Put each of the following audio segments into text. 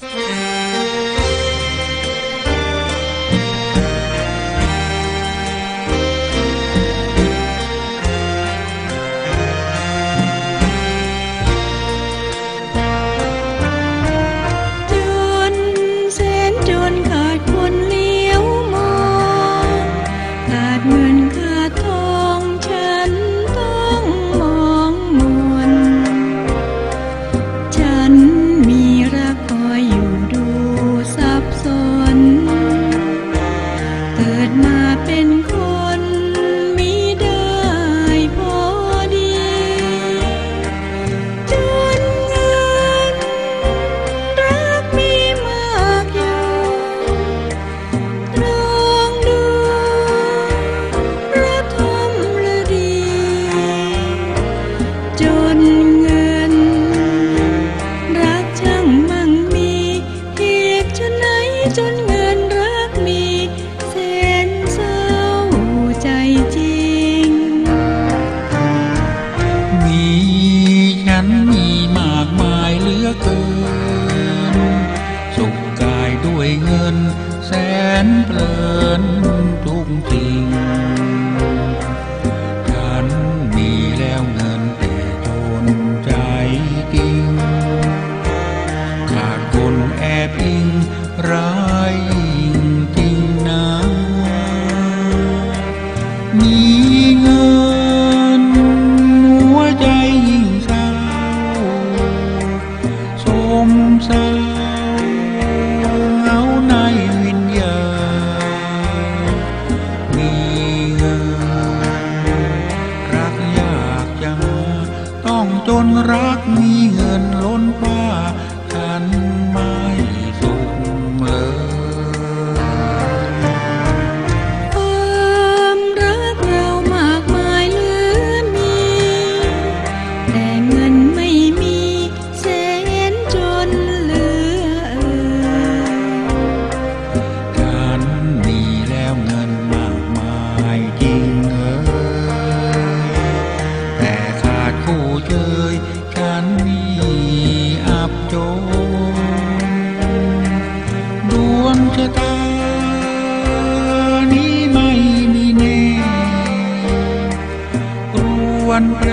Mm-hmm. งมั่งมีเพียกจนไหนจน เศร้าในวิญญาณมีเงินรักยากจังต้องจนรักมีเง ตานีไม่มีแรู้วันแปร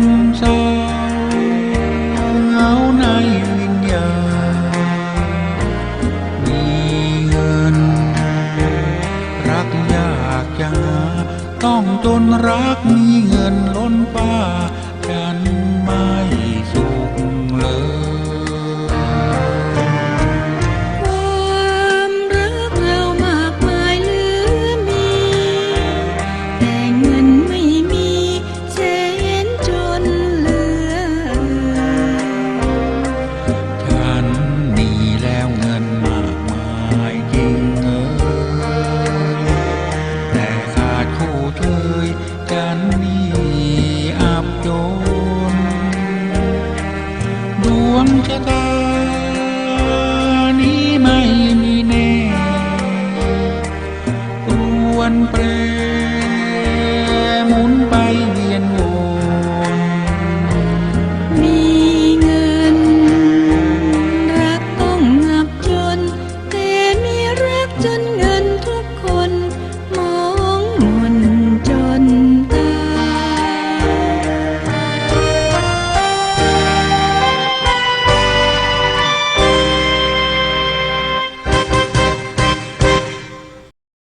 มเศร้าเหงาในวิญญาณมีเงิน รักยากจะาต้องจนรักมีเงินล้นป้ากัน กันนี่อับจนดวงชะตา